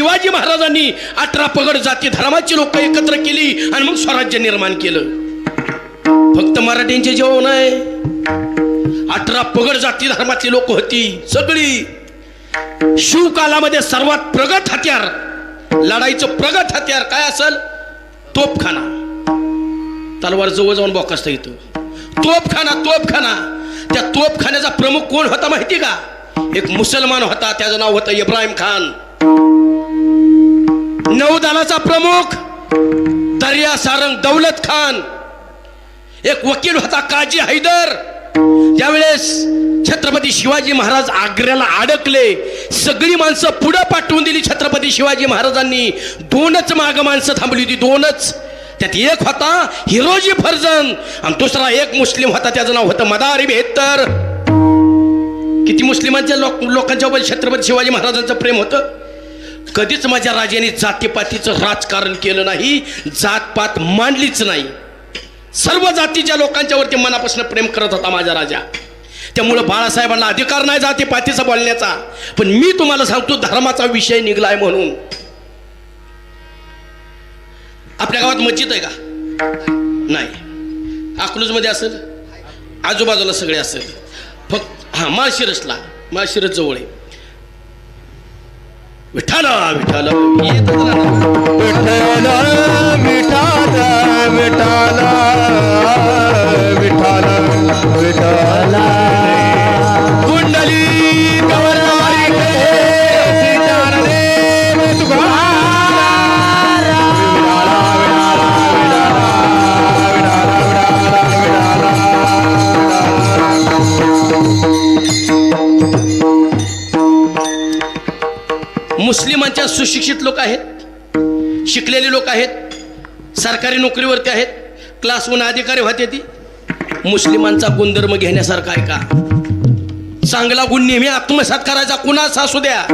शिवाजी महाराजांनी अठरा पगड जाती धर्माची लोक एकत्र केली आणि मग स्वराज्य निर्माण केलं. फक्त मराठ्यांचे जेवण आहे. अठरा पगड जाती धर्माची लोक होती सगळी. शिवकालामध्ये सर्वात प्रगत हत्यार लढाईचं प्रगत हत्यार काय असेल? तोपखाना तलवार जवळ जाऊन बॉकसता येतो तोपखाना तोपखाना त्या तोपखान्याचा प्रमुख कोण होता माहिती का? एक मुसलमान होता त्याचं नाव होतं इब्राहिम खान. नौदलाचा प्रमुख दर्या सारंग दौलत खान. एक वकील होता काजी हैदर. त्यावेळेस छत्रपती शिवाजी महाराज आग्र्याला अडकले. सगळी माणसं पुढं पाठवून दिली छत्रपती शिवाजी महाराजांनी. दोनच माग माणसं थांबली होती दोनच. त्यात एक होता हिरोजी फर्जन आणि दुसरा एक मुस्लिम होता त्याचं नाव होतं मदारी बेहत्तर किती मुस्लिमांच्या लोक लोकांच्या छत्रपती शिवाजी महाराजांचं प्रेम होतं? कधीच माझ्या राजाने जातीपातीचं राजकारण केलं नाही जातपात मांडलीच नाही. सर्व जातीच्या लोकांच्यावरती मनापासून प्रेम करत होता माझा राजा. त्यामुळं बाळासाहेबांना अधिकार नाही जातीपातीचा बोलण्याचा. पण मी तुम्हाला सांगतो धर्माचा विषय निघलाय म्हणून. आपल्या गावात मस्जिद आहे का? नाही. अकलूजमध्ये असेल? आजूबाजूला सगळे असेल. फक्त हां माळशिरसला. माळशिरस जवळ आहे. विठाला विठाला येतच राहणार. विठाला मुस्लिमांच्या सुशिक्षित लोक आहेत शिकलेले लोक आहेत सरकारी नोकरीवरती आहेत क्लास वन अधिकारी होते ती. मुस्लिमांचा गुणधर्म घेण्यासारखा आहे का? चांगला गुण नेहमी आत्मसात करायचा कुणाचा असू द्या?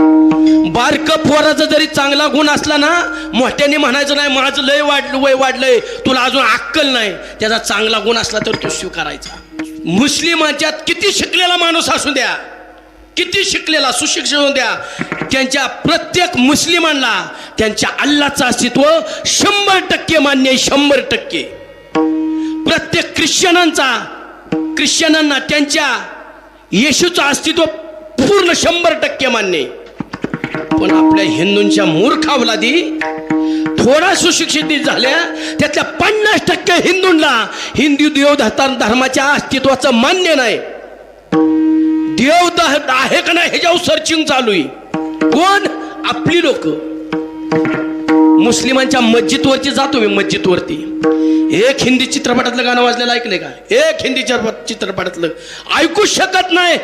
बारक पोराचा जरी चांगला गुण असला ना मोठ्याने म्हणायचं नाही माझं लय वाढलं वय वाढलंय तुला अजून अक्कल नाही. त्याचा चांगला गुण असला तर तो स्वीकारायचा. मुस्लिमांच्यात किती शिकलेला माणूस असू द्या? किती शिकलेला सुशिक्षित होऊ द्या. त्यांच्या प्रत्येक मुस्लिमांना त्यांच्या अल्लाचं अस्तित्व शंभर टक्के मान्य आहे शंभर टक्के. प्रत्येक ख्रिश्चनांचा ख्रिश्चनांना त्यांच्या येशूचं अस्तित्व पूर्ण शंभर टक्के मान्य आहे. पण आपल्या हिंदूंच्या मूर्खावलादी थोडा सुशिक्षित झाल्या त्यातल्या पन्नास टक्के हिंदूंना हिंदू देव धर्माच्या अस्तित्वाचं मान्य नाही. देव द- आहे का नाही ह्याच्यावर सर्चिंग चालू आहे. कोण? आपली लोक. मुस्लिमांच्या मस्जिदवरती जातो मी मस्जिदवरती. एक हिंदी चित्रपटातलं गाणं वाजलेलं ऐकलंय का? एक हिंदी चित्रपटातलं. ऐकूच शकत नाही.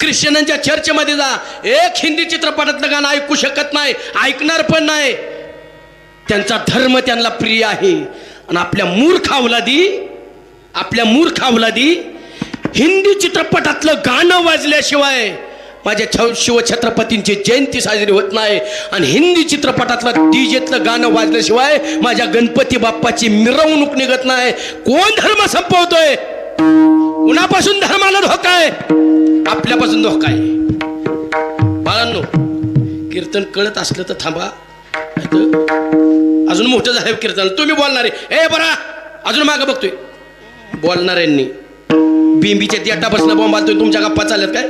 ख्रिश्चनांच्या चर्चमध्ये जा. एक हिंदी चित्रपटातलं गाणं ऐकू शकत नाही. ऐकणार पण नाही. त्यांचा धर्म त्यांना प्रिय आहे. आणि आपल्या मूर्ख अवलादी आपल्या मूर्ख अवलादी हिंदी चित्रपटातलं गाणं वाजल्याशिवाय माझ्या छ शिवछत्रपतींची जयंती साजरी होत नाही. आणि हिंदी चित्रपटातलं डीजेतलं गाणं वाजल्याशिवाय माझ्या गणपती बाप्पाची मिरवणूक निघत नाही. कोण धर्म संपवतोय? कुणापासून धर्माला धोका आहे? आपल्यापासून धोका आहे. बाळांनो कीर्तन कळत असलं तर थांबा. अजून मोठं झालं कीर्तन. तुम्ही बोलणारे. ए बरा! अजून मागं बघतोय. बोलणाऱ्यांनी. बिंबीच्या देटा बसणं बॉम्ब आलतोय. तुमच्या गप्पा चालत काय?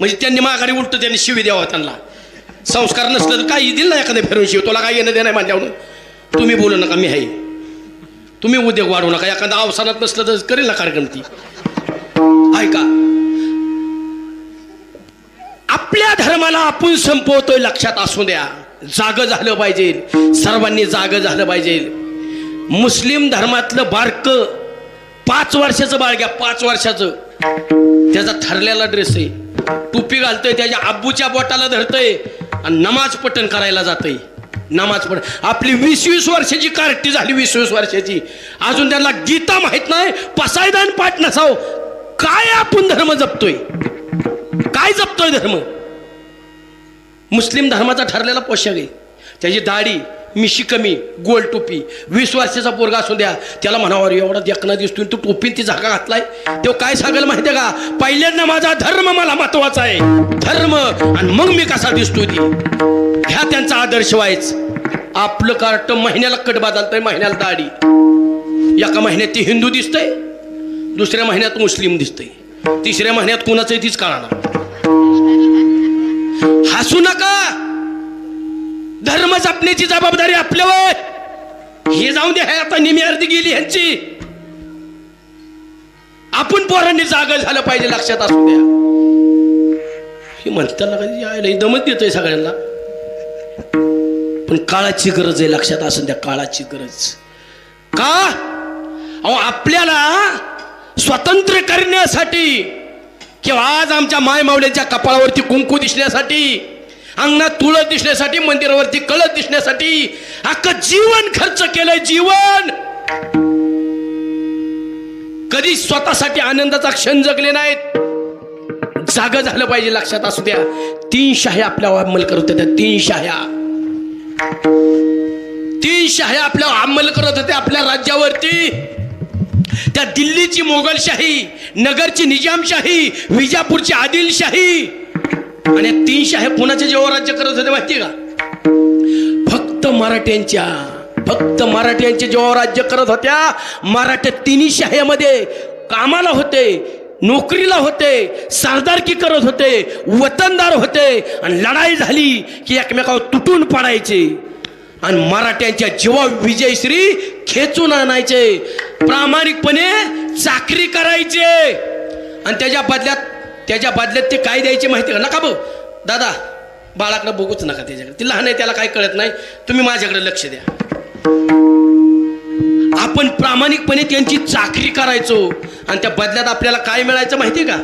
म्हणजे त्यांनी माघारी उलट त्यांनी शिवी द्यावा त्यांना. संस्कार नसलं तर काही दिल ना एखाद्या फिरून शिव. तुला काय येणं देणं आहे तुम्ही बोलू नका मी आहे. तुम्ही उद्योग वाढवू नका. एखादा अवसानात नसलं तर करेल ना कार्यक्रम ती. ऐका. आपल्या धर्माला आपण संपवतोय लक्षात असू द्या. जाग झालं पाहिजे. सर्वांनी जाग झालं पाहिजे. मुस्लिम धर्मातलं बारक पाच वर्षाचं बाळ घ्या पाच वर्षाचं. त्याचा ठरलेला ड्रेस आहे. टोपी घालतोय त्याच्या आब्बूच्या बोटाला धरतोय आणि नमाज पठण करायला जातोय. नमाज पठण. आपली वीस वीस वर्षाची कार्टी झाली वीस वीस वर्षाची. अजून त्यांना गीता माहीत नाही पसायदान पाठ नसाव. काय आपण धर्म जपतोय? काय जपतोय धर्म? मुस्लिम धर्माचा ठरलेला पोशाख आहे. त्याची दाढी मिशी कमी गोल टोपी. वीस वर्षाचा पोरगा असू द्या त्याला म्हणावं "अरे, एवढा देखना दिसतोय तू टोपीन ती झाका घातलाय. तो काय सांगेल माहितीये का? पहिल्यांदा माझा धर्म मला महत्त्वाचा आहे. धर्म. आणि मग मी कसा दिसतोय ती? ह्या त्यांचा आदर्श व्हायच. आपलं कार्ट महिन्याला कट बदलतंय महिन्याला दाढी. एका महिन्यात ती हिंदू दिसतंय दुसऱ्या महिन्यात मुस्लिम दिसतंय. तिसऱ्या महिन्यात कुणाचंही तीच कळणार हसू नका! धर्म जपण्याची जबाबदारी आपल्यावर हे जाऊन दे आता निमी अर्धी गेली ह्यांची. आपण पोरांनी जागा झालं पाहिजे लक्षात असू द्या. हे म्हणताना कधी यायला दमत देतोय सगळ्यांना. पण काळाची गरज आहे लक्षात असून द्या काळाची गरज. का? अहो आपल्याला स्वतंत्र करण्यासाठी किंवा आज आमच्या मायमावल्यांच्या कपाळावरती कुंकू दिसण्यासाठी अंगणात तुळस दिसण्यासाठी मंदिरावरती कळत दिसण्यासाठी अख्खं जीवन खर्च केलंय जीवन! कधी स्वतःसाठी आनंदाचा क्षण जगले नाहीत. जाग झालं पाहिजे लक्षात असू द्या. तीन शाह्या आपल्या अंमल करत होत्या तीन शाह्या. तीन शाह्या आपल्या अंमल करत होत्या आपल्या राज्यावरती. त्या दिल्लीची मोगलशाही नगरची निजामशाही विजापूरची आदिलशाही आणि तीनशे तीन पुण्याचे जेव्हा राज्य करत होते माहिती का? फक्त मराठ्यांच्या फक्त मराठ्यांचे जेव्हा राज्य करत होत्या मराठ्या तिन्ही शाह्यामध्ये कामाला होते नोकरीला होते सरदारकी करत होते वतनदार होते आणि लढाई झाली की एकमेकावर तुटून पडायचे. आणि मराठ्यांच्या जीवा विजयश्री खेचून आणायचे. प्रामाणिकपणे चाकरी करायचे. आणि त्याच्या बदल्यात त्याच्या बदल्यात ते काय द्यायचे माहिती का? नका भाऊ दादा बाळाकडे बघूच नका त्याच्याकडे. ती लहान आहे त्याला काय कळत नाही. तुम्ही माझ्याकडे लक्ष द्या. आपण प्रामाणिकपणे त्यांची चाकरी करायचो. आणि त्या बदल्यात आपल्याला काय मिळायचं माहिती का?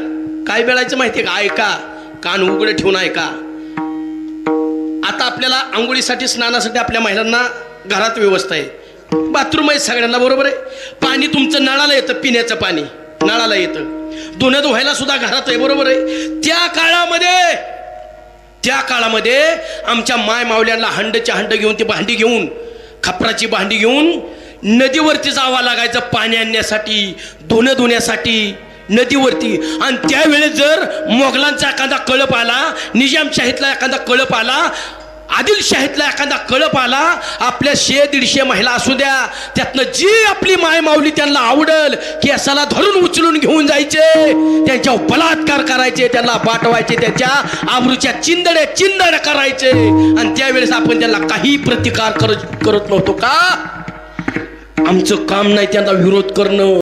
काय मिळायचं माहिती का? ऐका. कान उघडे ठेवून ऐका. आता आपल्याला आंघोळीसाठी स्नानासाठी आपल्या महिलांना घरात व्यवस्था आहे. बाथरूम आहे सगळ्यांना बरोबर आहे? पाणी तुमचं नळाला येतं पिण्याचं पाणी. नळाला येतं. धुणं धुवायला सुद्धा घरात आहे बरोबर आहे. त्या काळामध्ये त्या काळामध्ये आमच्या माय मावल्यांना हंडच्या हंड घेऊन ती भांडी घेऊन खपराची भांडी घेऊन नदीवरती जावा लागायचं पाणी आणण्यासाठी धुणं धुण्यासाठी नदीवरती. आणि त्यावेळेस जर मोगलांचा एखादा कळप आला निजामशाहीतला एखादा कळप आला आदिलशाहीतला एखादा कळप आला आपल्या शे दीडशे महिला असू द्या त्यातनं जी आपली माय माऊली त्यांना आवडल की असाला धरून उचलून घेऊन जायचे त्यांच्यावर बलात्कार करायचे त्यांना पाठवायचे त्यांच्या आमरूच्या चिंदड्या चिंदड करायचे. आणि त्यावेळेस आपण त्यांना काही प्रतिकार करत करत नव्हतो का? आमचं काम नाही त्यांना विरोध करणं.